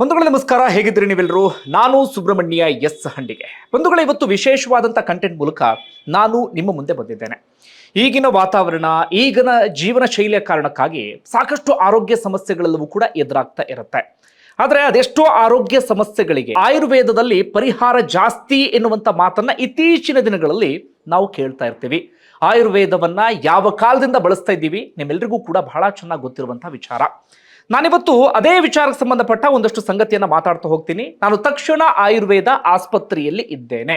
ಬಂಧುಗಳೇ, ನಮಸ್ಕಾರ. ಹೇಗಿದ್ರಿ ನೀವೆಲ್ಲರೂ? ನಾನು ಸುಬ್ರಹ್ಮಣ್ಯ ಎಸ್ ಹಂಡಿಗೆ ಬಂಧುಗಳ, ಇವತ್ತು ವಿಶೇಷವಾದಂಥ ಕಂಟೆಂಟ್ ಮೂಲಕ ನಾನು ನಿಮ್ಮ ಮುಂದೆ ಬಂದಿದ್ದೇನೆ. ಈಗಿನ ವಾತಾವರಣ, ಈಗಿನ ಜೀವನ ಶೈಲಿಯ ಕಾರಣಕ್ಕಾಗಿ ಸಾಕಷ್ಟು ಆರೋಗ್ಯ ಸಮಸ್ಯೆಗಳೆಲ್ಲವೂ ಕೂಡ ಎದುರಾಗ್ತಾ ಇರುತ್ತೆ. ಆದರೆ ಅದೆಷ್ಟೋ ಆರೋಗ್ಯ ಸಮಸ್ಯೆಗಳಿಗೆ ಆಯುರ್ವೇದದಲ್ಲಿ ಪರಿಹಾರ ಜಾಸ್ತಿ ಎನ್ನುವಂಥ ಮಾತನ್ನ ಇತ್ತೀಚಿನ ದಿನಗಳಲ್ಲಿ ನಾವು ಕೇಳ್ತಾ ಇರ್ತೀವಿ. ಆಯುರ್ವೇದವನ್ನ ಯಾವ ಕಾಲದಿಂದ ಬಳಸ್ತಾ ಇದ್ದೀವಿ ನಿಮ್ಮೆಲ್ಲರಿಗೂ ಕೂಡ ಬಹಳ ಚೆನ್ನಾಗಿ ಗೊತ್ತಿರುವಂತಹ ವಿಚಾರ. ನಾನಿವತ್ತು ಅದೇ ವಿಚಾರಕ್ಕೆ ಸಂಬಂಧಪಟ್ಟ ಒಂದಷ್ಟು ಸಂಗತಿಯನ್ನು ಮಾತಾಡ್ತಾ ಹೋಗ್ತೀನಿ. ನಾನು ತಕ್ಷಣ ಆಯುರ್ವೇದ ಆಸ್ಪತ್ರೆಯಲ್ಲಿ ಇದ್ದೇನೆ.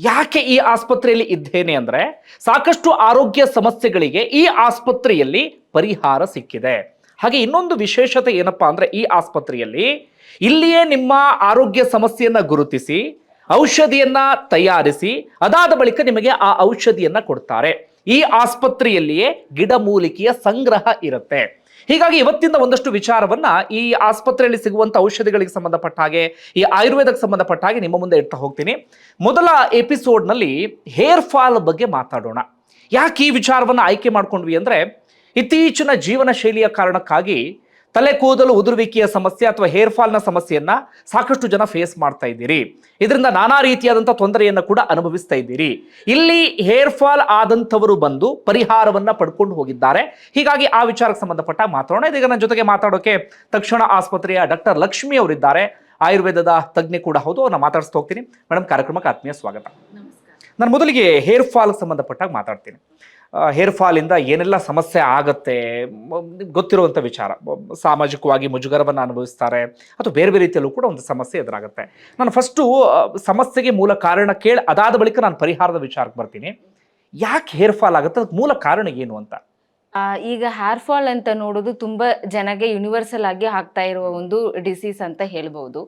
ಯಾಕೆ ಈ ಆಸ್ಪತ್ರೆಯಲ್ಲಿ ಇದ್ದೇನೆ ಅಂದರೆ ಸಾಕಷ್ಟು ಆರೋಗ್ಯ ಸಮಸ್ಯೆಗಳಿಗೆ ಈ ಆಸ್ಪತ್ರೆಯಲ್ಲಿ ಪರಿಹಾರ ಸಿಕ್ಕಿದೆ. ಹಾಗೆ ಇನ್ನೊಂದು ವಿಶೇಷತೆ ಏನಪ್ಪಾ ಅಂದರೆ ಈ ಆಸ್ಪತ್ರೆಯಲ್ಲಿ ಇಲ್ಲಿಯೇ ನಿಮ್ಮ ಆರೋಗ್ಯ ಸಮಸ್ಯೆಯನ್ನು ಗುರುತಿಸಿ, ಔಷಧಿಯನ್ನು ತಯಾರಿಸಿ, ಅದಾದ ಬಳಿಕ ನಿಮಗೆ ಆ ಔಷಧಿಯನ್ನು ಕೊಡ್ತಾರೆ. ಈ ಆಸ್ಪತ್ರೆಯಲ್ಲಿಯೇ ಗಿಡಮೂಲಿಕೆಯ ಸಂಗ್ರಹ ಇರುತ್ತೆ. ಹೀಗಾಗಿ ಇವತ್ತಿಂದ ಒಂದಷ್ಟು ವಿಚಾರವನ್ನ ಈ ಆಸ್ಪತ್ರೆಯಲ್ಲಿ ಸಿಗುವಂತ ಔಷಧಿಗಳಿಗೆ ಸಂಬಂಧಪಟ್ಟ ಹಾಗೆ, ಈ ಆಯುರ್ವೇದಕ್ಕೆ ಸಂಬಂಧಪಟ್ಟ ಹಾಗೆ ನಿಮ್ಮ ಮುಂದೆ ಇಡ್ತಾ ಹೋಗ್ತೀನಿ. ಮೊದಲ ಎಪಿಸೋಡ್ನಲ್ಲಿ ಹೇರ್ ಫಾಲ್ ಬಗ್ಗೆ ಮಾತಾಡೋಣ. ಯಾಕೆ ಈ ವಿಚಾರವನ್ನ ಆಯ್ಕೆ ಮಾಡ್ಕೊಂಡ್ವಿ ಅಂದ್ರೆ, ಇತ್ತೀಚಿನ ಜೀವನ ಶೈಲಿಯ ಕಾರಣಕ್ಕಾಗಿ ತಲೆ ಕೂದಲು ಉದುರುವಿಕೆಯ ಸಮಸ್ಯೆ ಅಥವಾ ಹೇರ್ ಫಾಲ್ನ ಸಮಸ್ಯೆಯನ್ನ ಸಾಕಷ್ಟು ಜನ ಫೇಸ್ ಮಾಡ್ತಾ ಇದ್ದೀರಿ. ಇದರಿಂದ ನಾನಾ ರೀತಿಯಾದಂಥ ತೊಂದರೆಯನ್ನು ಕೂಡ ಅನುಭವಿಸ್ತಾ ಇದ್ದೀರಿ. ಇಲ್ಲಿ ಹೇರ್ ಫಾಲ್ ಆದಂಥವರು ಬಂದು ಪರಿಹಾರವನ್ನ ಪಡ್ಕೊಂಡು ಹೋಗಿದ್ದಾರೆ. ಹೀಗಾಗಿ ಆ ವಿಚಾರಕ್ಕೆ ಸಂಬಂಧಪಟ್ಟ ಮಾತಾಡೋಣ. ಇದೀಗ ನನ್ನ ಜೊತೆಗೆ ಮಾತಾಡೋಕೆ ತಕ್ಷಣ ಆಸ್ಪತ್ರೆಯ ಡಾಕ್ಟರ್ ಲಕ್ಷ್ಮಿ ಅವರಿದ್ದಾರೆ. ಆಯುರ್ವೇದದ ತಜ್ಞೆ ಕೂಡ ಹೌದು ಅವ್ರನ್ನ ಮಾತಾಡಿಸ್ತಾ ಹೋಗ್ತೀನಿ. ಮೇಡಮ್ ಕಾರ್ಯಕ್ರಮಕ್ಕೆ ಆತ್ಮೀಯ ಸ್ವಾಗತ. ನಾನು ಮೊದಲಿಗೆ ಹೇರ್ ಫಾಲ್ ಸಂಬಂಧಪಟ್ಟಾಗ ಮಾತಾಡ್ತೀನಿ. ಹೇರ್ ಫಾಲಿಂದ ಏನೆಲ್ಲ ಸಮಸ್ಯೆ ಆಗುತ್ತೆ ಗೊತ್ತಿರುವಂಥ ವಿಚಾರ. ಸಾಮಾಜಿಕವಾಗಿ ಮುಜುಗರವನ್ನು ಅನುಭವಿಸ್ತಾರೆ ಅಥವಾ ಬೇರೆ ಬೇರೆ ರೀತಿಯಲ್ಲೂ ಕೂಡ ಒಂದು ಸಮಸ್ಯೆ ಎದುರಾಗುತ್ತೆ. ನಾನು ಫಸ್ಟು ಸಮಸ್ಯೆಗೆ ಮೂಲ ಕಾರಣ ಕೇಳಿ ಅದಾದ ಬಳಿಕ ನಾನು ಪರಿಹಾರದ ವಿಚಾರಕ್ಕೆ ಬರ್ತೀನಿ. ಯಾಕೆ ಹೇರ್ ಫಾಲ್ ಆಗುತ್ತೆ ಅದಕ್ಕೆ ಮೂಲ ಕಾರಣ ಏನು ಅಂತ? ಈಗ ಹೇರ್ ಫಾಲ್ ಅಂತ ನೋಡೋದು ತುಂಬ ಜನಗೆ ಯೂನಿವರ್ಸಲ್ ಆಗಿ ಆಗ್ತಾ ಇರುವ ಒಂದು ಡಿಸೀಸ್ ಅಂತ ಹೇಳ್ಬೋದು.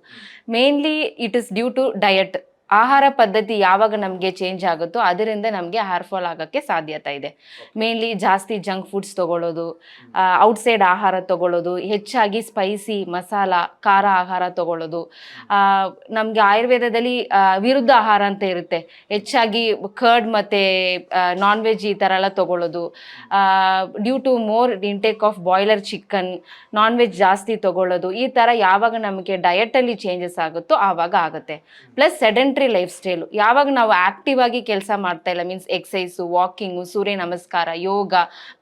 Mainly it is due to diet ಆಹಾರ ಪದ್ಧತಿ ಯಾವಾಗ ನಮಗೆ ಚೇಂಜ್ ಆಗುತ್ತೋ ಅದರಿಂದ ನಮಗೆ ಹೇರ್ ಫಾಲ್ ಆಗೋಕ್ಕೆ ಸಾಧ್ಯತೆ ಇದೆ. ಮೇನ್ಲಿ ಜಾಸ್ತಿ ಜಂಕ್ ಫುಡ್ಸ್ ತೊಗೊಳ್ಳೋದು ಔಟ್ಸೈಡ್ ಆಹಾರ ತಗೊಳ್ಳೋದು ಹೆಚ್ಚಾಗಿ ಸ್ಪೈಸಿ ಮಸಾಲ ಖಾರ ಆಹಾರ ತಗೊಳ್ಳೋದು. ನಮಗೆ ಆಯುರ್ವೇದದಲ್ಲಿ ವಿರುದ್ಧ ಆಹಾರ ಅಂತ ಇರುತ್ತೆ. ಹೆಚ್ಚಾಗಿ ಕರ್ಡ್ ಮತ್ತು ನಾನ್ ವೆಜ್ ಈ ಥರ ಎಲ್ಲ ತಗೊಳ್ಳೋದು. Due to more intake of boiler chicken non veg ಜಾಸ್ತಿ ತಗೊಳ್ಳೋದು. ಈ ಥರ ಯಾವಾಗ ನಮಗೆ ಡಯಟಲ್ಲಿ ಚೇಂಜಸ್ ಆಗುತ್ತೋ ಆವಾಗ ಆಗುತ್ತೆ. ಪ್ಲಸ್ ಸೆಡೆಂಟ್ರಿ ಲೈಫ್ ಸ್ಟೈಲು ಯಾವಾಗ ನಾವು ಆಕ್ಟಿವ್ ಆಗಿ ಕೆಲಸ ಮಾಡ್ತಾ ಇಲ್ಲ ಮೀನ್ಸ್ ಎಕ್ಸಸೈಸು ವಾಕಿಂಗು ಸೂರ್ಯ ನಮಸ್ಕಾರ, ಯೋಗ,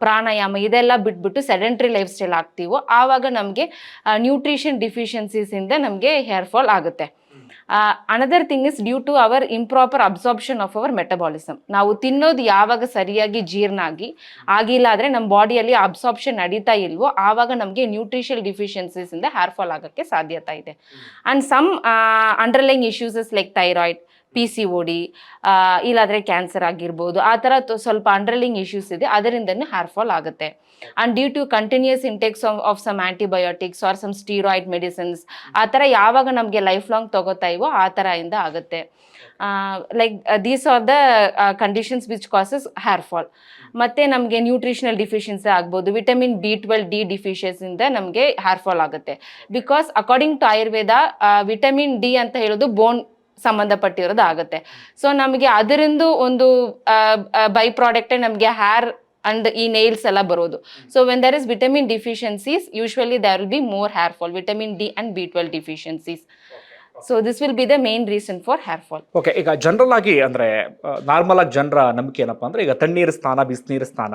ಪ್ರಾಣಾಯಾಮ, ಇದೆಲ್ಲ ಬಿಟ್ಬಿಟ್ಟು ಸೆಡೆಂಟ್ರಿ ಲೈಫ್ ಸ್ಟೈಲ್ ಆಗ್ತೀವೋ, ಆವಾಗ ನಮಗೆ ನ್ಯೂಟ್ರಿಷನ್ ಡಿಫಿಷಿಯನ್ಸೀಸಿಂದ ನಮಗೆ ಹೇರ್ ಫಾಲ್ ಆಗುತ್ತೆ. Another thing is due to our improper absorption of our metabolism ನಾವು ತಿನ್ನೋದು ಯಾವಾಗ ಸರಿಯಾಗಿ ಜೀರ್ಣ ಆಗಿ ಆಗಿಲ್ಲ ಆದರೆ ನಮ್ಮ ಬಾಡಿಯಲ್ಲಿ ಅಬ್ಸಾರ್ಬ್ಷನ್ ನಡೀತಾ ಇಲ್ವೋ ಆವಾಗ ನಮಗೆ ನ್ಯೂಟ್ರಿಷಿಯಲ್ ಡಿಫಿಷಿಯನ್ಸೀಸಿಂದ ಹೇರ್ ಫಾಲ್ ಆಗೋಕ್ಕೆ ಸಾಧ್ಯತೆ ಇದೆ. And some underline issues like thyroid P C O D ಇಲ್ಲಾದರೆ ಕ್ಯಾನ್ಸರ್ ಆಗಿರ್ಬೋದು, ಆ ಥರ ಸ್ವಲ್ಪ ಅಂಡರ್ಲಿಂಗ್ ಇಶ್ಯೂಸ್ ಇದೆ, ಅದರಿಂದನೇ ಹೇರ್ ಫಾಲ್ ಆಗುತ್ತೆ. And due to continuous intakes of some antibiotics or some steroid medicines ಆ ಥರ ಯಾವಾಗ ನಮಗೆ ಲೈಫ್ ಲಾಂಗ್ ತಗೋತಾ ಇವೋ ಆ ಥರ ಆಗುತ್ತೆ. Like these are the conditions which causes hair fall ಮತ್ತು ನಮಗೆ ನ್ಯೂಟ್ರಿಷನಲ್ ಡಿಫಿಷಿಯನ್ಸಿ ಆಗ್ಬೋದು ವಿಟಮಿನ್ ಬಿ ಟ್ವೆಲ್ ಡಿ ಡಿಫಿಷಿಯನ್ಸಿಂದ ನಮಗೆ ಹೇರ್ ಫಾಲ್ ಆಗುತ್ತೆ. Because according to Ayurveda vitamin D ಅಂತ ಹೇಳೋದು ಬೋನ್ ಸಂಬಂಧಪಟ್ಟಿರೋದು ಆಗುತ್ತೆ ಸೊ ನಮಗೆ ಅದರಿಂದ ಒಂದು ಬೈ ಪ್ರಾಡಕ್ಟೇ ನಮಗೆ ಹೇರ್ ಅಂಡ್ ಈ ನೇಲ್ಸ್ ಎಲ್ಲ ಬರೋದು. So when there is vitamin deficiencies usually there will be more hair fall vitamin D and B twelve deficiencies so this will be the main reason for hair fall okay ಈಗ general ಆಗಿ ಅಂದ್ರೆ normal ಆಗಿ ಜನರ ನಂಬಿಕೆ ಏನಪ್ಪಾ ಅಂದ್ರೆ ಈಗ ತಣ್ಣೀರು ಸ್ನಾನ ಬಿಸಿನೀರು ಸ್ನಾನ.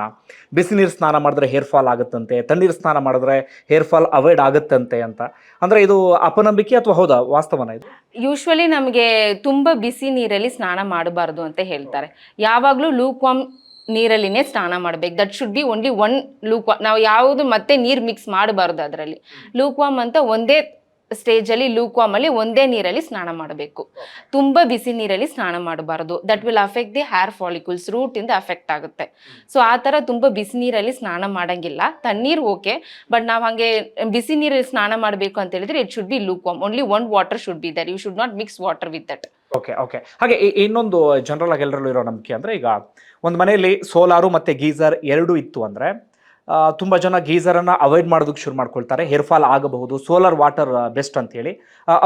ಬಿಸಿನೀರು ಸ್ನಾನ ಮಾಡಿದ್ರೆ ಹೇರ್ ಫಾಲ್ ಆಗುತ್ತಂತೆ. ತಣ್ಣೀರು ಸ್ನಾನ ಮಾಡಿದ್ರೆ ಹೇರ್ ಫಾಲ್ ಅವಾಯ್ಡ್ ಆಗುತ್ತಂತೆ ಅಂತ. ಅಂದ್ರೆ ಇದು ಅಪನಂಬಿಕೆ ಅಥವಾ ಹೌದಾ? ವಾಸ್ತವನ ಇದು? ಯೂಶ್ವಲಿ ನಮಗೆ ತುಂಬ ಬಿಸಿ ನೀರಲ್ಲಿ ಸ್ನಾನ ಮಾಡಬಾರ್ದು ಅಂತ ಹೇಳ್ತಾರೆ. ಯಾವಾಗಲೂ ಲೂಕ್ವಾಮ್ ನೀರಲ್ಲಿನೇ ಸ್ನಾನ ಮಾಡ್ಬೇಕು. That should be only one lukewarm ನಾವು ಯಾವುದು ಮತ್ತೆ ನೀರು ಮಿಕ್ಸ್ ಮಾಡಬಾರ್ದು ಅದರಲ್ಲಿ. ಲೂಕ್ವಾಮ್ ಅಂತ ಒಂದೇ ಸ್ಟೇಜಲ್ಲಿ ಲೂಕ್ವಾಮಲ್ಲಿ ಒಂದೇ ನೀರಲ್ಲಿ ಸ್ನಾನ ಮಾಡಬೇಕು. ತುಂಬ ಬಿಸಿ ನೀರಲ್ಲಿ ಸ್ನಾನ ಮಾಡಬಾರದು. That will affect the hair follicles ಇಂದ ಅಫೆಕ್ಟ್ ಆಗುತ್ತೆ. ಸೊ ಆ ಥರ ತುಂಬ ಬಿಸಿ ನೀರಲ್ಲಿ ಸ್ನಾನ ಮಾಡಂಗಿಲ್ಲ. ತಣ್ಣೀರು ಓಕೆ ಬಟ್ ನಾವು ಹಾಗೆ ಬಿಸಿ ನೀರಲ್ಲಿ ಸ್ನಾನ ಮಾಡಬೇಕು ಅಂತ ಹೇಳಿದ್ರೆ it should be lukewarm only one water should be there you should not mix water with that okay okay ಹಾಗೆ ಇನ್ನೊಂದು ಜನರಲ್ ಆಗಿ ಎಲ್ಲರಲ್ಲೂ ಇರೋ ನಂಬಿಕೆ ಅಂದ್ರೆ ಈಗ ಒಂದು ಮನೆಯಲ್ಲಿ ಸೋಲಾರು ಮತ್ತೆ ಗೀಸರ್ ಎರಡೂ ಇತ್ತು ಅಂದ್ರೆ ತುಂಬಾ ಜನ ಗೀಸರನ್ನು ಅವಾಯ್ಡ್ ಮಾಡೋದಕ್ಕೆ ಶುರು ಮಾಡ್ಕೊಳ್ತಾರೆ. ಹೇರ್ ಫಾಲ್ ಆಗಬಹುದು ಸೋಲಾರ್ ವಾಟರ್ ಬೆಸ್ಟ್ ಅಂತ ಹೇಳಿ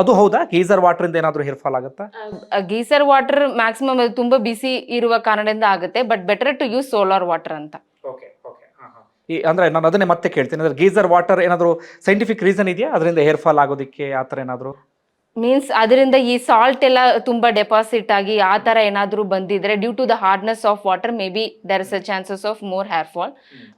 ಅದು ಹೌದಾ? ಗೀಸರ್ ವಾಟರ್ ಇಂದ ಏನಾದರೂ ಹೇರ್ ಫಾಲ್ ಆಗುತ್ತಾ? ಗೀಸರ್ ವಾಟರ್ ಮ್ಯಾಕ್ಸಿಮಮ್ ಅದು ತುಂಬಾ ಬಿಸಿ ಇರುವ ಕಾರಣದಿಂದ ಆಗುತ್ತೆ but better to use solar water ಅಂತ. ಓಕೆ ಓಕೆ ಈ ಅಂದ್ರೆ ನಾನು ಅದನ್ನೇ ಮತ್ತೆ ಕೇಳ್ತೀನಿ. ಅಂದ್ರೆ ಗೀಸರ್ ವಾಟರ್ ಏನಾದರೂ ಸೈಂಟಿಫಿಕ್ ರೀಸನ್ ಇದೆಯಾ? ಅದರಿಂದ ಹೇರ್ ಫಾಲ್ ಆಗೋದಕ್ಕೆ ಆ ಥರ ಏನಾದರೂ? ಮೀನ್ಸ್ ಅದರಿಂದ ಈ ಸಾಲ್ಟ್ ಎಲ್ಲ ತುಂಬಾ ಡೆಪಾಸಿಟ್ ಆಗಿ ಆ ತರ ಏನಾದರೂ ಬಂದಿದ್ರೆ due to the hardness of water may be there is a chances of more hair fall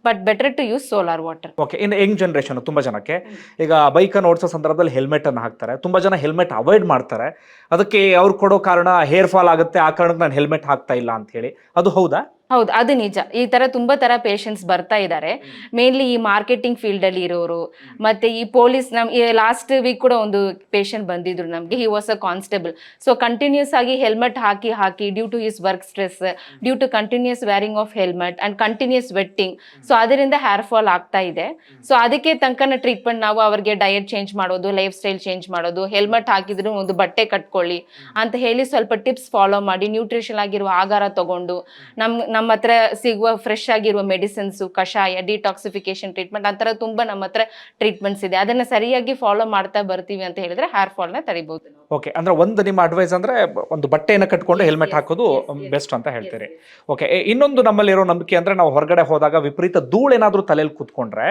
but better to use solar water okay in young generation ತುಂಬ ಜನಕ್ಕೆ ಈಗ ಬೈಕನ್ನು ಓಡಿಸೋ ಸಂದರ್ಭದಲ್ಲಿ ಹೆಲ್ಮೆಟ್ ಅನ್ನು ಹಾಕ್ತಾರೆ. ತುಂಬ ಜನ ಹೆಲ್ಮೆಟ್ ಅವಾಯ್ಡ್ ಮಾಡ್ತಾರೆ. ಅದಕ್ಕೆ ಅವ್ರು ಕೊಡೋ ಕಾರಣ ಹೇರ್ ಫಾಲ್ ಆಗುತ್ತೆ, ಆ ಕಾರಣಕ್ಕೆ ನಾನು ಹೆಲ್ಮೆಟ್ ಹಾಕ್ತಾ ಇಲ್ಲ ಅಂತ ಹೇಳಿ. ಅದು ಹೌದಾ? ಹೌದು ಅದು ನಿಜ. ಈ ತರ ತುಂಬಾ ತರ ಪೇಷಂಟ್ಸ್ ಬರ್ತಾ ಇದ್ದಾರೆ ಮೇನ್ಲಿ ಈ ಮಾರ್ಕೆಟಿಂಗ್ ಫೀಲ್ಡ್ ಅಲ್ಲಿ ಇರೋರು ಮತ್ತೆ ಈ ಪೊಲೀಸ್ ನಮ್ ಲಾಸ್ಟ್ ವೀಕ್ ಕೂಡ ಒಂದು ಪೇಷಂಟ್ ಬಂದಿದ್ರು ನಮ್ಗೆ. He was a constable so continuous ಆಗಿ ಹೆಲ್ಮೆಟ್ ಹಾಕಿ ಹಾಕಿ due to his work stress due to continuous wearing of helmet and continuous wetting so ಅದರಿಂದ ಹೇರ್ ಫಾಲ್ ಆಗ್ತಾ ಇದೆ. ಸೊ ಅದಕ್ಕೆ ತನಕನ ಟ್ರೀಟ್ಮೆಂಟ್ ನಾವು ಅವ್ರಿಗೆ ಡಯಟ್ ಚೇಂಜ್ ಮಾಡೋದು ಲೈಫ್ ಸ್ಟೈಲ್ ಚೇಂಜ್ ಮಾಡೋದು ಹೆಲ್ಮೆಟ್ ಹಾಕಿದ್ರು ಒಂದು ಬಟ್ಟೆ ಕಟ್ಕೊಳ್ಳಿ ಅಂತ ಹೇಳಿ ಸ್ವಲ್ಪ ಟಿಪ್ಸ್ ಫಾಲೋ ಮಾಡಿ ನ್ಯೂಟ್ರಿಷನ್ ಆಗಿರುವ ಆಹಾರ ತಗೊಂಡು ನಮ್ ನಮ್ಮ ಹತ್ರ ಸಿಗುವ ಫ್ರೆಶ್ ಆಗಿರುವ ಮೆಡಿಸಿನ್ಸು ಕಷಾಯ ಡಿಟಾಕ್ಸಿಫಿಕೇಶನ್ ಟ್ರೀಟ್ಮೆಂಟ್ ಆ ಥರ ತುಂಬ ನಮ್ಮ ಹತ್ರ ಟ್ರೀಟ್ಮೆಂಟ್ಸ್ ಇದೆ ಅದನ್ನ ಸರಿಯಾಗಿ ಫಾಲೋ ಮಾಡ್ತಾ ಬರ್ತೀವಿ ಅಂತ ಹೇಳಿದ್ರೆ ಹೇರ್ ಫಾಲ್ನ ತಡಿಬಹುದು ನಾವು. ಓಕೆ ಅಂದ್ರೆ ಒಂದು ನಿಮ್ಮ ಅಡ್ವೈಸ್ ಅಂದ್ರೆ ಒಂದು ಬಟ್ಟೆಯನ್ನು ಕಟ್ಕೊಂಡು ಹೆಲ್ಮೆಟ್ ಹಾಕೋದು ಬೆಸ್ಟ್ ಅಂತ ಹೇಳ್ತೀರಿ. ಓಕೆ ಇನ್ನೊಂದು ನಮ್ಮಲ್ಲಿರೋ ನಂಬಿಕೆ ಅಂದ್ರೆ ನಾವು ಹೊರಗಡೆ ಹೋದಾಗ ವಿಪರೀತ ಧೂಳು ಏನಾದರೂ ತಲೆಯಲ್ಲಿ ಕೂತ್ಕೊಂಡ್ರೆ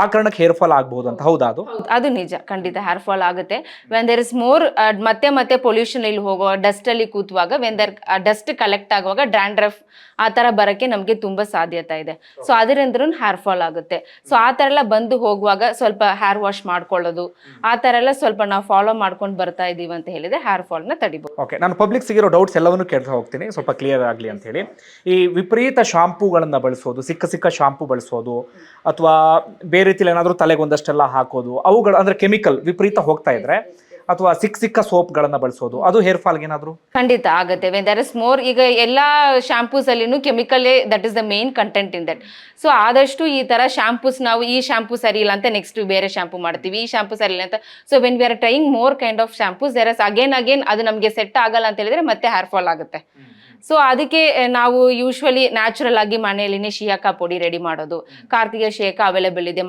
ಆ ಕಾರಣಕ್ಕೆ ಹೇರ್ ಫಾಲ್ ಆಗಬಹುದು ಅಂತ. ಹೌದಾ ಅದು? ಅದು ನಿಜ. ಖಂಡಿತ ಹೇರ್ ಫಾಲ್ ಆಗುತ್ತೆ. ವೆನ್ ದೇರ್ ಇಸ್ ಮೋರ್ ಮತ್ತೆ ಮತ್ತೆ ಪೊಲ್ಯೂಷನ್ ಇಲ್ಲಿ ಹೋಗುವ ಡಸ್ಟ್ ಅಲ್ಲಿ ಕೂತುವಾಗ ವೆನ್ ದರ್ ಡಸ್ಟ್ ಕಲೆಕ್ಟ್ ಆಗುವಾಗ ಡ್ಯಾಂಡ್ರಫ್ ಆ ತರ ಬರಕ್ಕೆ ನಮಗೆ ತುಂಬಾ ಸಾಧ್ಯತೆ ಇದೆ. ಸೊ ಅದರಿಂದ್ರೂ ಹೇರ್ ಫಾಲ್ ಆಗುತ್ತೆ. ಸೊ ಆ ತರ ಎಲ್ಲ ಬಂದು ಹೋಗುವಾಗ ಸ್ವಲ್ಪ ಹೇರ್ ವಾಶ್ ಮಾಡ್ಕೊಳ್ಳೋದು ಆ ತರ ಎಲ್ಲ ಸ್ವಲ್ಪ ನಾವು ಫಾಲೋ ಮಾಡ್ಕೊಂಡು ಬರ್ತಾ ಇದೀವಿ ಅಂತ ಹೇಳಿದ್ರೆ ಹೇರ್ ಫಾಲ್ನ ತಡಿಬಹುದು ಓಕೆ ನಾನು ಪಬ್ಲಿಕ್ ಸಿಗಿರೋ ಡೌಟ್ಸ್ ಎಲ್ಲವನ್ನೂ ಕೇಳ್ತಾ ಹೋಗ್ತೀನಿ, ಸ್ವಲ್ಪ ಕ್ಲಿಯರ್ ಆಗಲಿ ಅಂತ ಹೇಳಿ. ಈ ವಿಪರೀತ ಶಾಂಪೂಗಳನ್ನು ಬಳಸೋದು, ಸಿಕ್ಕ ಸಿಕ್ಕ ಶಾಂಪೂ ಬಳಸೋದು, ಅಥವಾ ಬೇರೆ ರೀತಿಯಲ್ಲಿ ಏನಾದರೂ ತಲೆಗೆ ಒಂದಷ್ಟೆಲ್ಲ ಹಾಕೋದು, ಅವುಗಳು ಅಂದ್ರೆ ಕೆಮಿಕಲ್ ವಿಪರೀತ ಹೋಗ್ತಾ ಇದ್ರೆ ಅಥವಾ ಸಿಕ್ಕ ಸಿಕ್ಕ ಸೋಪ್ಗಳನ್ನು ಬಳಸೋದು. ಅದು ಹೇರ್ ಫಾಲ್ ಏನಾದರೂ? ಖಂಡಿತ ಆಗುತ್ತೆ. ವೆನ್ ದರ್ ಇಸ್ ಮೋರ್ ಈಗ ಎಲ್ಲ ಶಾಂಪೂಸ್ ಅಲ್ಲಿನೂ chemical that is the main content in that so ಆದಷ್ಟು ಈ ತರ ಶಾಂಪೂಸ್ ನಾವು ಈ ಶಾಂಪೂ ಸರಿ ಇಲ್ಲ ಅಂತ ನೆಕ್ಸ್ಟ್ ಬೇರೆ ಶಾಂಪೂ ಮಾಡ್ತೀವಿ ಈ ಶಾಂಪೂ ಸರಿ ಇಲ್ಲ ಅಂತ. So when we are trying more kind of shampoos there is again again ಅದು ನಮಗೆ ಸೆಟ್ ಆಗಲ್ಲ ಅಂತ ಹೇಳಿದ್ರೆ ಮತ್ತೆ ಹೇರ್ ಫಾಲ್ ಆಗುತ್ತೆ. ಸೊ ಅದಕ್ಕೆ ನಾವು ಯೂಶ್ವಲಿ ನ್ಯಾಚುರಲ್ ಆಗಿ ಮನೆಯಲ್ಲಿನೇ ಶಿಯಾಕ ಪುಡಿ ರೆಡಿ ಮಾಡೋದು. ಕಾರ್ತಿಕ ಶೇಕ ಅವೈಲೇಬಲ್ ಇದೆ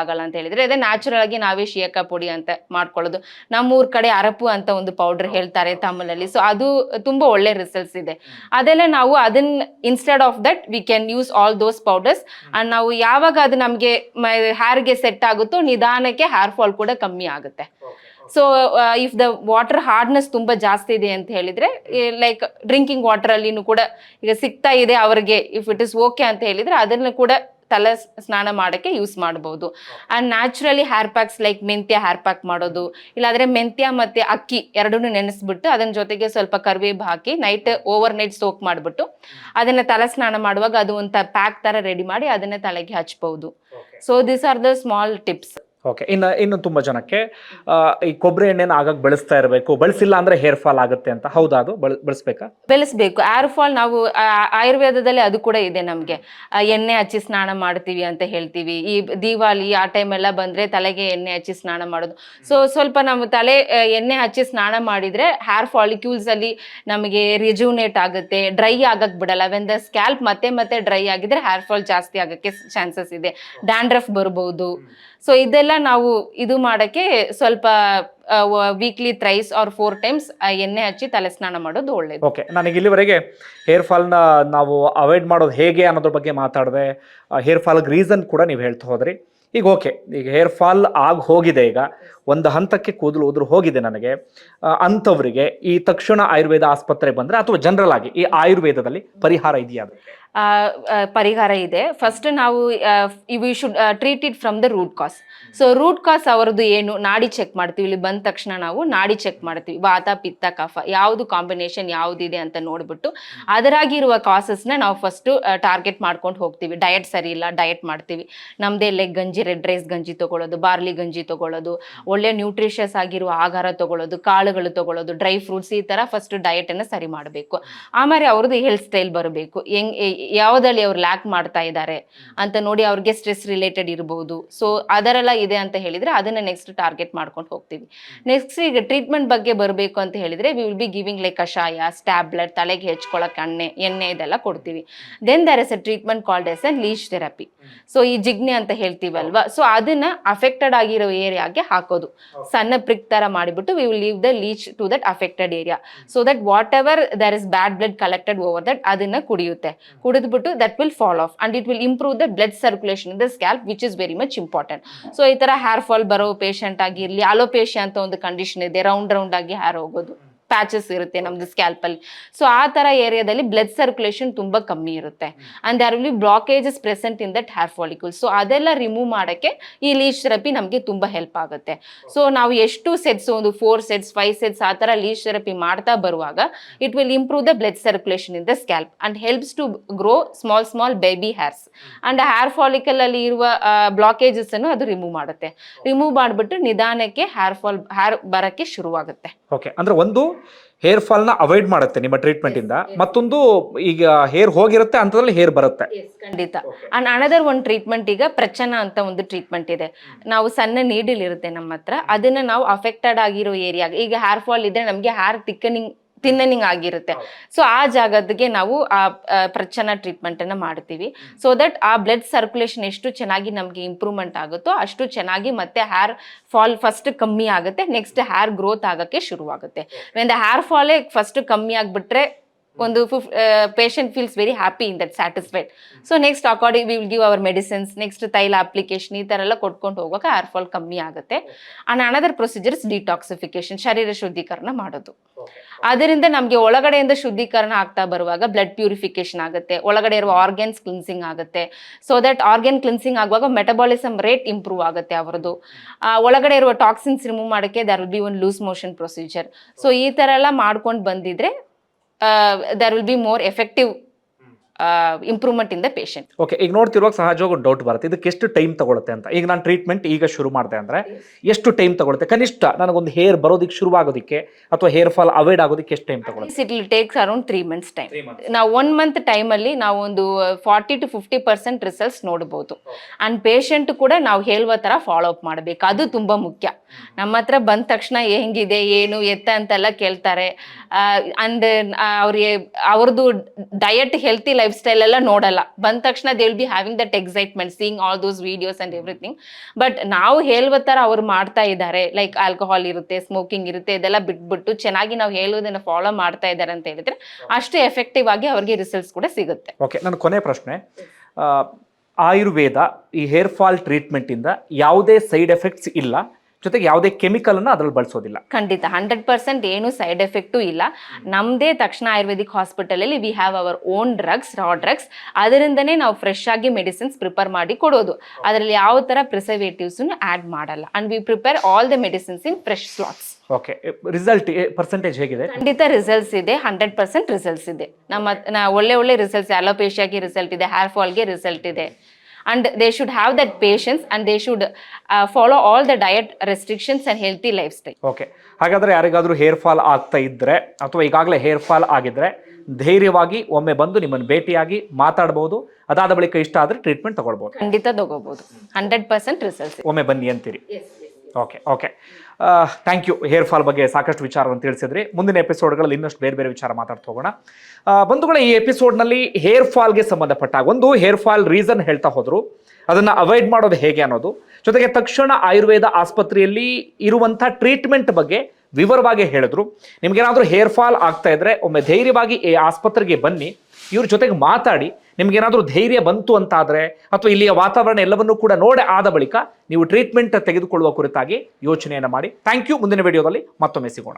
ಆಗಲ್ಲ ಅಂತ ಹೇಳಿದ್ರೆ, ಅದೇ ನ್ಯಾಚುರಲ್ ಆಗಿ ನಾವೇ ಶಿಯಾಕ ಪುಡಿ ಅಂತ ಮಾಡ್ಕೊಳ್ಳೋದು. ನಮ್ಮೂರ್ ಕಡೆ ಅರಪು ಅಂತ ಒಂದು ಪೌಡರ್ ಹೇಳ್ತಾರೆ ತಮಿಳಲ್ಲಿ. ಸೊ ಅದು ತುಂಬಾ ಒಳ್ಳೆ ರಿಸಲ್ಟ್ಸ್ ಇದೆ. ಅದೆಲ್ಲ ನಾವು ಅದನ್ನ instead of that we can use all those powders and ನಾವು ಯಾವಾಗ ಅದು ನಮಗೆ ಹೇರ್ಗೆ ಸೆಟ್ ಆಗುತ್ತೋ, ನಿಧಾನಕ್ಕೆ ಹೇರ್ ಫಾಲ್ ಕೂಡ ಕಮ್ಮಿ ಆಗುತ್ತೆ. So if the water hardness ತುಂಬಾ ಜಾಸ್ತಿ ಇದೆ ಅಂತ ಹೇಳಿದ್ರೆ ಲೈಕ್ ಡ್ರಿಂಕಿಂಗ್ ವಾಟರ್ ಅಲ್ಲಿನೂ ಕೂಡ ಈಗ ಸಿಗ್ತಾ ಇದೆ ಅವರಿಗೆ ಇಫ್ ಇಟ್ ಇಸ್ ಓಕೆ ಅಂತ ಹೇಳಿದ್ರೆ ಅದನ್ನು ಕೂಡ ತಲೆ ಸ್ನಾನ ಮಾಡೋಕ್ಕೆ ಯೂಸ್ ಮಾಡಬಹುದು and naturally hair packs like ಮೆಂತ್ಯ ಹೇರ್ ಪ್ಯಾಕ್ ಮಾಡೋದು ಇಲ್ಲಾಂದ್ರೆ ಮೆಂತ್ಯ ಮತ್ತೆ ಅಕ್ಕಿ ಎರಡನ್ನೂ ನೆನೆಸ್ಬಿಟ್ಟು ಅದನ್ನ ಜೊತೆಗೆ ಸ್ವಲ್ಪ ಕರಿಬೇವು ಹಾಕಿ ನೈಟ್ ಓವರ್ ನೈಟ್ ಸೋಕ್ ಮಾಡಿಬಿಟ್ಟು ಅದನ್ನ ತಲೆ ಸ್ನಾನ ಮಾಡುವಾಗ ಅದು ಒಂದು ಪ್ಯಾಕ್ ತರ ರೆಡಿ ಮಾಡಿ ಅದನ್ನ ತಲೆಗೆ ಹಚ್ಬಹುದು so this are the small tips okay ಇನ್ನು ಇನ್ನು ತುಂಬ ಜನಕ್ಕೆ ಈ ಕೊಬ್ಬರಿ ಎಣ್ಣೆನ ಆಗಾಗ ಬಳಸ್ತಾ ಇರಬೇಕು. ಬಳಸಿಲ್ಲ ಅಂದ್ರೆ ಹೇರ್ ಫಾಲ್ ಆಗುತ್ತೆ ಅಂತ. ಹೌದಾ ಅದು? ಬಳ ಬಳಸ್ಬೇಕಾ? ಬೆಳೆಸ್ಬೇಕು. ಏರ್ ಫಾಲ್ ನಾವು ಆ, ಆಯುರ್ವೇದದಲ್ಲಿ ಅದು ಕೂಡ ಇದೆ ನಮಗೆ. ಎಣ್ಣೆ ಹಚ್ಚಿ ಸ್ನಾನ ಮಾಡ್ತೀವಿ ಅಂತ ಹೇಳ್ತೀವಿ. ಈ ದೀವಾಲಿ ಆ ಟೈಮ್ ಎಲ್ಲ ಬಂದ್ರೆ ತಲೆಗೆ ಎಣ್ಣೆ ಹಚ್ಚಿ ಸ್ನಾನ ಮಾಡೋದು. ಸೊ ಸ್ವಲ್ಪ ನಾವು ತಲೆ ಆ, ಎಣ್ಣೆ ಹಚ್ಚಿ ಸ್ನಾನ ಮಾಡಿದ್ರೆ ಹೇರ್ ಫಾಲಿಕ್ಯೂಲ್ಸ್ ಅಲ್ಲಿ ನಮಗೆ ರಿಜುನೇಟ್ ಆಗುತ್ತೆ. ಡ್ರೈ ಆಗಕ್ ಬಿಡಲ್ಲ. ವೆನ್ ದ ಸ್ಕ್ಯಾಲ್ಪ್ ಮತ್ತೆ ಮತ್ತೆ ಡ್ರೈ ಆಗಿದ್ರೆ ಹೇರ್ ಫಾಲ್ ಜಾಸ್ತಿ ಆಗಕ್ಕೆ ಚಾನ್ಸಸ್ ಇದೆ. ಡ್ಯಾಂಡ್ರಫ್ ಬರ್ಬೋದು. ಸೊ ಇದೆಲ್ಲ ನಾವು ಇದು ಮಾಡೋಕ್ಕೆ ಸ್ವಲ್ಪ weekly thrice or four times ಎಣ್ಣೆ ಹಚ್ಚಿ ತಲೆ ಸ್ನಾನ ಮಾಡೋದು ಒಳ್ಳೇದು. ಓಕೆ ನನಗೆ ಇಲ್ಲಿವರೆಗೆ ಹೇರ್ ಫಾಲ್ನ ನಾವು ಅವಾಯ್ಡ್ ಮಾಡೋದು ಹೇಗೆ ಅನ್ನೋದ್ರ ಬಗ್ಗೆ ಮಾತಾಡಿದೆ ಹೇರ್ ಫಾಲ್ಗೆ ರೀಸನ್ ಕೂಡ ನೀವು ಹೇಳ್ತಾ ಹೋದ್ರಿ. ಈಗ ಓಕೆ ಈಗ ಹೇರ್ ಫಾಲ್ ಆಗಿ ಹೋಗಿದೆ ಈಗ. ಒಂದು ಹಂತಕ್ಕೆ ಕೂದಲು ಉದುರು ಹೋಗಿದೆ ನನಗೆ. ಅಂಥವರಿಗೆ ಈ ತಕ್ಷಣ ಆಯುರ್ವೇದ ಆಸ್ಪತ್ರೆ ಬಂದರೆ, ಅಥವಾ ಜನರಲ್ ಆಗಿ ಈ ಆಯುರ್ವೇದದಲ್ಲಿ ಪರಿಹಾರ ಇದೆಯಾ ಪರಿಹಾರ ಇದೆ. ಫಸ್ಟ್ ನಾವು we should treat it from the root cause so root cause ಅವರದ್ದು ಏನು? ನಾಡಿ ಚೆಕ್ ಮಾಡ್ತೀವಿ. ಇಲ್ಲಿ ಬಂದ ತಕ್ಷಣ ನಾವು ನಾಡಿ ಚೆಕ್ ಮಾಡ್ತೀವಿ. ವಾತ, ಪಿತ್ತ, ಕಫ ಯಾವುದು ಕಾಂಬಿನೇಷನ್ ಯಾವುದಿದೆ ಅಂತ ನೋಡ್ಬಿಟ್ಟು ಅದರಾಗಿರುವ ಕಾಸಸ್ನ ನಾವು ಫಸ್ಟು ಟಾರ್ಗೆಟ್ ಮಾಡ್ಕೊಂಡು ಹೋಗ್ತೀವಿ. ಡಯಟ್ ಸರಿ ಇಲ್ಲ ಡಯಟ್ ಮಾಡ್ತೀವಿ. ನಮ್ಮದೇ ಲೈಕ್ ಗಂಜಿ ರೆಡ್ ರೈಸ್ ಗಂಜಿ ತೊಗೊಳ್ಳೋದು ಬಾರ್ಲಿ ಗಂಜಿ ತೊಗೊಳ್ಳೋದು, ಒಳ್ಳೆ ನ್ಯೂಟ್ರಿಷಿಯಸ್ ಆಗಿರುವ ಆಹಾರ ತೊಗೊಳ್ಳೋದು, ಕಾಳುಗಳು ತೊಗೊಳ್ಳೋದು ಡ್ರೈ ಫ್ರೂಟ್ಸ್ ಈ ಥರ ಫಸ್ಟ್ ಡಯಟನ್ನು ಸರಿ ಮಾಡಬೇಕು. ಆಮೇಲೆ ಅವ್ರದ್ದು ಹೆಲ್ತ್ ಸ್ಟೈಲ್ ಬರಬೇಕು. ಹೆಂಗ್ ಯಾವುದ್ರಲ್ಲಿ ಅವ್ರು ಲ್ಯಾಕ್ ಮಾಡ್ತಾ ಇದ್ದಾರೆ ಅಂತ ನೋಡಿ ಅವ್ರಿಗೆ ಸ್ಟ್ರೆಸ್ ರಿಲೇಟೆಡ್ ಇರ್ಬೋದು. ಸೊ ಅದರೆಲ್ಲ ಇದೆ ಅಂತ ಹೇಳಿದ್ರೆ ಅದನ್ನ ನೆಕ್ಸ್ಟ್ ಟಾರ್ಗೆಟ್ ಮಾಡ್ಕೊಂಡು ಹೋಗ್ತೀವಿ. ನೆಕ್ಸ್ಟ್ ಈಗ ಟ್ರೀಟ್ಮೆಂಟ್ ಬಗ್ಗೆ ಬರಬೇಕು ಅಂತ ಹೇಳಿದ್ರೆ we will be giving like ಕಷಾಯ ಸ್ಟ್ಯಾಬ್ಲೆಟ್ ತಲೆಗೆ ಹೆಚ್ಕೊಳ್ಳೋಕೆ ಎಣ್ಣೆ ಎಣ್ಣೆ ಇದೆಲ್ಲ ಕೊಡ್ತೀವಿ. Then there is a treatment called as an leech therapy so ಈ ಜಿಗ್ನೆ ಅಂತ ಹೇಳ್ತೀವಲ್ವಾ? ಸೊ ಅದನ್ನ ಅಫೆಕ್ಟೆಡ್ ಆಗಿರೋ ಏರಿಯಾಗೆ ಹಾಕೋದು. ಸಣ್ಣ ಪ್ರಿಕ್ ತರ ಮಾಡಿಬಿಟ್ಟು we will leave the leech to that affected area so that whatever there is bad blood collected over that ಅದನ್ನ ಕುಡಿಯುತ್ತೆ. ಕುಡಿದ್ಬಿಟ್ಟು that will fall off and it will improve the blood circulation the scalp which is very much important so ಈ ತರ hair fall ಬರೋ patient ಆಗಿರ್ಲಿ ಅಲೋಪೇಷಿಯಾ ಅಂತ ಒಂದು condition ಇದೆ round round ಆಗಿ ಹೇರ್ ಹೋಗೋದು. ಪ್ಯಾಚಸ್ ಇರುತ್ತೆ ನಮ್ದು ಸ್ಕ್ಯಾಲ್ಪ್ ಅಲ್ಲಿ ಸೊ ಆ ತರ ಏರಿಯಾದಲ್ಲಿ ಬ್ಲಡ್ ಸರ್ಕ್ಯುಲೇಷನ್ ತುಂಬಾ ಕಮ್ಮಿ ಇರುತ್ತೆ. And there will blockages present in that hair follicle so ಅದೆಲ್ಲ ರಿಮೂವ್ ಮಾಡಕ್ಕೆ ಈ ಲೀಚ್ ಥೆರಪಿ ನಮಗೆ ತುಂಬಾ ಹೆಲ್ಪ್ ಆಗುತ್ತೆ. ಸೊ ನಾವು ಎಷ್ಟು ಸೆಟ್ಸ್ ಒಂದು ಫೋರ್ ಸೆಟ್ಸ್ ಫೈವ್ ಸೆಟ್ಸ್ ಆ ತರ ಲೀಚ್ ಥೆರಪಿ ಮಾಡ್ತಾ ಬರುವಾಗ it will improve the blood circulation in the scalp and helps to grow small small baby hairs and hair follicle ಅಲ್ಲಿ ಇರುವ ಬ್ಲಾಕೇಜಸ್ ಅನ್ನು ಅದು ರಿಮೂವ್ ಮಾಡುತ್ತೆ. ರಿಮೂವ್ ಮಾಡಿಬಿಟ್ಟು ನಿಧಾನಕ್ಕೆ ಹೇರ್ ಫಾಲ್ ಹೇರ್ ಬರಕ್ಕೆ ಶುರುವಾಗುತ್ತೆ. ಓಕೆ ಅಂದ್ರೆ ಒಂದು ಹೇರ್ ಫಾಲ್ನ ಅವಾಯ್ಡ್ ಮಾಡುತ್ತೆ ನಿಮ್ಮ ಟ್ರೀಟ್ಮೆಂಟ್ ಇಂದ. ಮತ್ತೊಂದು ಈಗ ಹೇರ್ ಹೋಗಿರುತ್ತೆ ಅಂತದ್ರಲ್ಲಿ ಹೇರ್ ಬರುತ್ತೆ. ಖಂಡಿತ. ಅಂಡ್ ಅನದರ್ ಒಂದು ಟ್ರೀಟ್ಮೆಂಟ್ ಈಗ ಪ್ರಚನ ಅಂತ ಒಂದು ಟ್ರೀಟ್ಮೆಂಟ್ ಇದೆ. ನಾವು ಸಣ್ಣ ನೀಡಿಲ್ ಇರುತ್ತೆ ನಮ್ಮ ಹತ್ರ. ಅದನ್ನ ನಾವು ಅಫೆಕ್ಟೆಡ್ ಆಗಿರೋ ಏರಿಯಾ ಈಗ ಹೇರ್ ಫಾಲ್ ಇದ್ರೆ ನಮಗೆ ಹೇರ್ ತಿಕ್ಕನಿಂಗ್ ತಿನ್ನನಿಂಗ್ ಆಗಿರುತ್ತೆ. ಸೊ ಆ ಜಾಗಕ್ಕೆ ನಾವು ಆ ಪ್ರಚನ ಟ್ರೀಟ್ಮೆಂಟ್ ಅನ್ನ ಮಾಡ್ತೀವಿ. ಸೊ ದಟ್ ಆ ಬ್ಲಡ್ ಸರ್ಕ್ಯುಲೇಷನ್ ಎಷ್ಟು ಚೆನ್ನಾಗಿ ನಮಗೆ ಇಂಪ್ರೂವ್ಮೆಂಟ್ ಆಗುತ್ತೋ ಅಷ್ಟು ಚೆನ್ನಾಗಿ ಮತ್ತೆ ಹೇರ್ ಫಾಲ್ ಫಸ್ಟ್ ಕಮ್ಮಿ ಆಗುತ್ತೆ ನೆಕ್ಸ್ಟ್ ಹೇರ್ ಗ್ರೋತ್ ಆಗಕ್ಕೆ ಶುರುವಾಗುತ್ತೆ. ದ ಹೇರ್ ಫಾಲೇ ಫಸ್ಟ್ ಕಮ್ಮಿ ಆಗಿಬಿಟ್ರೆ ಒಂದು ಫಿಫ್ patient feels very happy in that satisfied so next according we will give our medicines next ತೈಲ ಅಪ್ಲಿಕೇಶನ್ ಈ ಥರ ಎಲ್ಲ ಕೊಟ್ಕೊಂಡು ಹೋಗುವಾಗ ಹೇರ್ ಫಾಲ್ ಕಮ್ಮಿ ಆಗುತ್ತೆ. ಅಂಡ್ ಅನದರ್ ಪ್ರೊಸೀಜರ್ಸ್ ಡಿಟಾಕ್ಸಿಫಿಕೇಶನ್ ಶರೀರ ಶುದ್ಧೀಕರಣ ಮಾಡೋದು. ಅದರಿಂದ ನಮಗೆ ಒಳಗಡೆಯಿಂದ ಶುದ್ಧೀಕರಣ ಆಗ್ತಾ ಬರುವಾಗ ಬ್ಲಡ್ ಪ್ಯೂರಿಫಿಕೇಶನ್ ಆಗುತ್ತೆ. ಒಳಗಡೆ ಇರುವ ಆರ್ಗ್ಯಾನ್ಸ್ ಕ್ಲಿನ್ಸಿಂಗ್ ಆಗುತ್ತೆ. ಸೊ ದಟ್ ಆರ್ಗ್ಯಾನ್ ಕ್ಲಿನ್ಸಿಂಗ್ ಆಗುವಾಗ ಮೆಟಬಾಲಿಸಮ್ ರೇಟ್ ಇಂಪ್ರೂವ್ ಆಗುತ್ತೆ ಅವರದು ಒಳಗಡೆ ಇರುವ ಟಾಕ್ಸಿನ್ಸ್ ರಿಮೂವ್ ಮಾಡೋಕ್ಕೆ there will be one loose motion procedure so ಈ ಥರ ಎಲ್ಲ ಮಾಡ್ಕೊಂಡು ಬಂದಿದ್ರೆ there will be more effective improvement in the patient okay ಈಗ ನೋಡ್ತಿರುವಾಗ ಸಹಜವಾಗಿ ಒಂದು ಡೌಟ್ ಬರುತ್ತೆ. ಇದಕ್ಕೆ ಎಷ್ಟು ಟೈಮ್ ತಗೊಳುತ್ತೆ ಅಂತ. ಈಗ ನಾನು ಟ್ರೀಟ್ಮೆಂಟ್ ಈಗ ಶುರು ಮಾಡಿದೆ ಅಂದ್ರೆ ಎಷ್ಟು ಟೈಮ್ ತಗೊಳುತ್ತೆ? ಕನಿಷ್ಠ ನನಗೊಂದು ಹೇರ್ ಬರೋದಕ್ಕೆ ಶುರುವಾಗೋದಕ್ಕೆ ಅಥವಾ ಹೇರ್ ಫಾಲ್ ಅವಾಯ್ಡ್ ಆಗೋದಕ್ಕೆ ಎಷ್ಟು ಟೈಮ್ ತಗೊಳುತ್ತೆ? It will takes around three months time ನಾವು ಒನ್ ಮಂತ್ ಟೈಮಲ್ಲಿ ನಾವು ಒಂದು forty to fifty percent results ನೋಡ್ಬೋದು. ಆ್ಯಂಡ್ ಪೇಷಂಟ್ ಕೂಡ ನಾವು ಹೇಳುವ ಥರ ಫಾಲೋ ಅಪ್ ಮಾಡಬೇಕು. ಅದು ತುಂಬ ಮುಖ್ಯ. ನಮ್ಮ ಹತ್ರ ಬಂದ ತಕ್ಷಣ ಹೆಂಗಿದೆ ಏನು ಎತ್ತ ಅಂತೆಲ್ಲ ಕೇಳ್ತಾರೆ. ಅಂಡ್ ಅವ್ರಿಗೆ ಅವ್ರದ್ದು ಡಯಟ್ ಹೆಲ್ತಿ ಲೈಫ್ ಸ್ಟೈಲ್ ಎಲ್ಲ ನೋಡಲ್ಲ. ಬಂದ ತಕ್ಷಣ they will be having that excitement seeing all those videos and everything but ನಾವು ಹೇಳುವ ಥರ ಅವ್ರು ಮಾಡ್ತಾ ಇದ್ದಾರೆ. ಲೈಕ್ ಆಲ್ಕೋಹಾಲ್ ಇರುತ್ತೆ ಸ್ಮೋಕಿಂಗ್ ಇರುತ್ತೆ, ಇದೆಲ್ಲ ಬಿಟ್ಬಿಟ್ಟು ಚೆನ್ನಾಗಿ ನಾವು ಹೇಳೋದನ್ನ ಫಾಲೋ ಮಾಡ್ತಾ ಇದ್ದಾರೆ ಅಂತ ಹೇಳಿದ್ರೆ ಅಷ್ಟು ಎಫೆಕ್ಟಿವ್ ಆಗಿ ಅವ್ರಿಗೆ ರಿಸಲ್ಟ್ಸ್ ಕೂಡ ಸಿಗುತ್ತೆ. ಓಕೆ ನನ್ನ ಕೊನೆ ಪ್ರಶ್ನೆ. ಆಯುರ್ವೇದ ಈ ಹೇರ್ ಫಾಲ್ ಟ್ರೀಟ್ಮೆಂಟಿಂದ ಯಾವುದೇ ಸೈಡ್ ಎಫೆಕ್ಟ್ಸ್ ಇಲ್ಲ. ಜೊತೆಗೆ ಯಾವುದೇ ಕೆಮಿಕಲ್ ಅನ್ನು ಅದ್ರಲ್ಲಿ ಬಳಸೋದಿಲ್ಲ. ಖಂಡಿತ. ಹಂಡ್ರೆಡ್ ಪರ್ಸೆಂಟ್ ಏನು ಸೈಡ್ ಎಫೆಕ್ಟು ಇಲ್ಲ. ನಮ್ಮದೇ ತಕ್ಷಣ ಆಯುರ್ವೇದಿಕ್ ಹಾಸ್ಪಿಟಲಲ್ಲಿ we have our own drugs raw drugs ಅದರಿಂದನೇ ನಾವು ಫ್ರೆಶ್ ಆಗಿ ಮೆಡಿಸಿನ್ಸ್ ಪ್ರಿಪೇರ್ ಮಾಡಿ ಕೊಡೋದು. ಅದರಲ್ಲಿ ಯಾವ ಥರ ಪ್ರಿಸರ್ವೇಟಿವ್ಸನ್ನು ಆ್ಯಡ್ ಮಾಡಲ್ಲ. And we prepare all the medicines in fresh slots okay result percentage ಹೇಗಿದೆ? ಖಂಡಿತ ರಿಸಲ್ಟ್ಸ್ ಇದೆ. ಹಂಡ್ರೆಡ್ ಪರ್ಸೆಂಟ್ ರಿಸಲ್ಟ್ಸ್ ಇದೆ. ನಮ್ಮ ಒಳ್ಳೆ ಒಳ್ಳೆ ರಿಸಲ್ಟ್ಸ್ ಅಲೋಪೇಶಿಯಾಗಿ ರಿಸಲ್ಟ್ ಇದೆ ಹೇರ್ ಫಾಲ್ಗೆ ರಿಸಲ್ಟ್ ಇದೆ. And they should have that patience and they should follow all the diet restrictions and healthy lifestyle okay ಹಾಗಾದ್ರೆ ಯಾರಿಗಾದ್ರೂ ಹೇರ್ ಫಾಲ್ ಆಗ್ತಾ ಇದ್ರೆ ಅಥವಾ ಈಗಾಗಲೇ ಹೇರ್ ಫಾಲ್ ಆಗಿದ್ರೆ ಧೈರ್ಯವಾಗಿ ಒಮ್ಮೆ ಬಂದು ನಿಮ್ಮನ್ನು ಭೇಟಿಯಾಗಿ ಮಾತಾಡ್ಬೋದು. ಅದಾದ ಬಳಿಕ ಇಷ್ಟ ಆದರೆ ಟ್ರೀಟ್ಮೆಂಟ್ ತಗೊಳ್ಬಹುದು ಖಂಡಿತ ತಗೋಬಹುದು ಹಂಡ್ರೆಡ್ ಪರ್ಸೆಂಟ್ ರಿಸಲ್ಟ್ಸ್ ಒಮ್ಮೆ ಬನ್ನಿ ಅಂತೀರಿ. Okay okay thank you hair fall ಬಗ್ಗೆ ಸಾಕಷ್ಟು ವಿಚಾರವನ್ನು ತಿಳಿಸಿದ್ರಿ. ಮುಂದಿನ ಎಪಿಸೋಡ್ಗಳಲ್ಲಿ ಇನ್ನಷ್ಟು ಬೇರೆ ಬೇರೆ ವಿಚಾರ ಮಾತಾಡ್ತಾ ಹೋಗೋಣ. ಬಂಧುಗಳ, ಈ ಎಪಿಸೋಡ್ನಲ್ಲಿ ಹೇರ್ ಫಾಲ್ಗೆ ಸಂಬಂಧಪಟ್ಟ ಒಂದು ಹೇರ್ ಫಾಲ್ ರೀಸನ್ ಹೇಳ್ತಾ ಹೋದರು. ಅದನ್ನು ಅವಾಯ್ಡ್ ಮಾಡೋದು ಹೇಗೆ ಅನ್ನೋದು. ಜೊತೆಗೆ ತಕ್ಷಣ ಆಯುರ್ವೇದ ಆಸ್ಪತ್ರೆಯಲ್ಲಿ ಇರುವಂಥ ಟ್ರೀಟ್ಮೆಂಟ್ ಬಗ್ಗೆ ವಿವರವಾಗಿ ಹೇಳಿದ್ರು. ನಿಮ್ಗೇನಾದರೂ ಹೇರ್ ಫಾಲ್ ಆಗ್ತಾ ಇದ್ರೆ, ಒಮ್ಮೆ ಧೈರ್ಯವಾಗಿ ಈ ಆಸ್ಪತ್ರೆಗೆ ಬನ್ನಿ. ಇವ್ರ ಜೊತೆಗೆ ಮಾತಾಡಿ. ನಿಮ್ಗೇನಾದರೂ ಧೈರ್ಯ ಬಂತು ಅಂತಾದರೆ ಅಥವಾ ಇಲ್ಲಿಯ ವಾತಾವರಣ ಎಲ್ಲವನ್ನೂ ಕೂಡ ನೋಡೆ ಆದ ಬಳಿಕ ನೀವು ಟ್ರೀಟ್ಮೆಂಟ್ ತೆಗೆದುಕೊಳ್ಳುವ ಕುರಿತಾಗಿ ಯೋಚನೆಯನ್ನು ಮಾಡಿ. ಥ್ಯಾಂಕ್ ಯು ಮುಂದಿನ ವಿಡಿಯೋದಲ್ಲಿ ಮತ್ತೊಮ್ಮೆ ಸಿಗೋಣ.